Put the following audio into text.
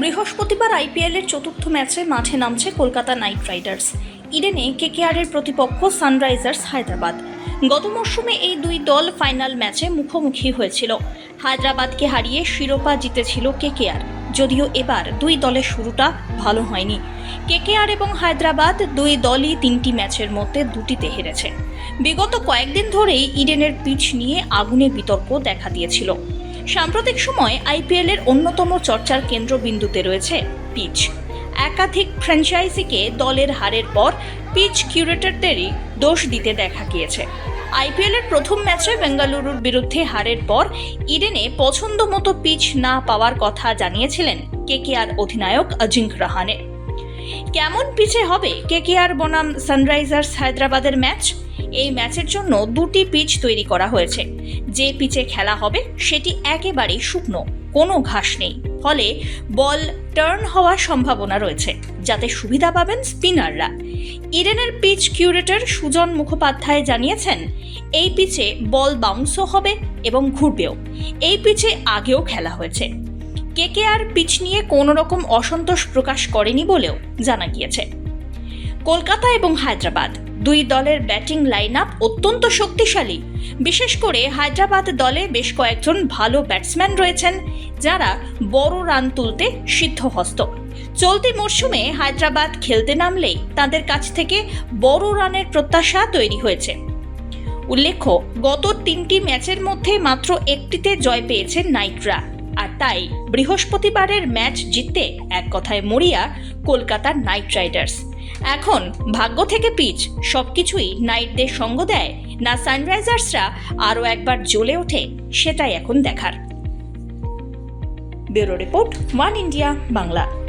বৃহস্পতিবার আইপিএলের চতুর্থ ম্যাচে মাঠে নামছে কলকাতা নাইট রাইডার্স। ইডেনে কেকেআরের প্রতিপক্ষ সানরাইজার্স হায়দ্রাবাদ। গত মরশুমে এই দুই দল ফাইনাল ম্যাচে মুখোমুখি হয়েছিল। হায়দ্রাবাদকে হারিয়ে শিরোপা জিতেছিল কেকেআর। যদিও এবার দুই দলের শুরুটা ভালো হয়নি। কেকেআর এবং হায়দ্রাবাদ দুই দলই তিনটি ম্যাচের মধ্যে দুটিতে হেরেছে। বিগত কয়েকদিন ধরেই ইডেনের পিচ নিয়ে আগুনে বিতর্ক দেখা দিয়েছিল। সাম্প্রতিক সময় আইপিএলের অন্যতম চর্চার কেন্দ্রবিন্দুতে রয়েছে পিচ। একাধিক ফ্র্যাঞ্চাইজিকে দলের হারের পর পিচ কিউরেটরদেরই দোষ দিতে দেখা গিয়েছে। আইপিএলের প্রথম ম্যাচে বেঙ্গালুরুর বিরুদ্ধে হারের পর ইডেনে পছন্দ মতো পিচ না পাওয়ার কথা জানিয়েছিলেন কেকেআর অধিনায়ক অজিঙ্ক রাহানে। কেমন পিচে হবে কেকেআর বনাম সানরাইজার্স হায়দ্রাবাদের ম্যাচ? এই ম্যাচের জন্য দুটি পিচ তৈরি করা হয়েছে। যে পিচে খেলা হবে, সেটি একেবারেই শুকনো, কোনো ঘাস নেই। ফলে বল টার্ন হওয়ার সম্ভাবনা রয়েছে, যাতে সুবিধা পাবেন স্পিনাররা। ইডেনের পিচ কিউরেটর সুজন মুখোপাধ্যায় জানিয়েছেন, এই পিচে বল বাউন্সও হবে এবং ঘুরবেও। এই পিচে আগেও খেলা হয়েছে। কেকেআর পিচ নিয়ে কোনো রকম অসন্তোষ প্রকাশ করেনি বলেও জানা গিয়েছে। কলকাতা এবং হায়দ্রাবাদ দুই দলের ব্যাটিং লাইন আপ অত্যন্ত শক্তিশালী। বিশেষ করে হায়দ্রাবাদ দলে বেশ কয়েকজন ভালো ব্যাটসম্যান রয়েছেন, যারা বড় রান তুলতে সিদ্ধহস্ত। চলতি মরশুমে হায়দ্রাবাদ খেলতে নামলেই তাদের কাছ থেকে বড় রানের প্রত্যাশা তৈরি হয়েছে। উল্লেখ্য, গত তিনটি ম্যাচের মধ্যে মাত্র একটিতে জয় পেয়েছে নাইটরা, আর তাই বৃহস্পতিবারের ম্যাচ জিততে এক কথায় মরিয়া কলকাতার নাইট রাইডার্স। এখন ভাগ্য থেকে পিচ সব কিছুই নাইটদের সঙ্গ দেয় না সানরাইজার্সরা আরও একবার জ্বলে ওঠে, সেটাই এখন দেখার। Bureau report, One India, Bangla.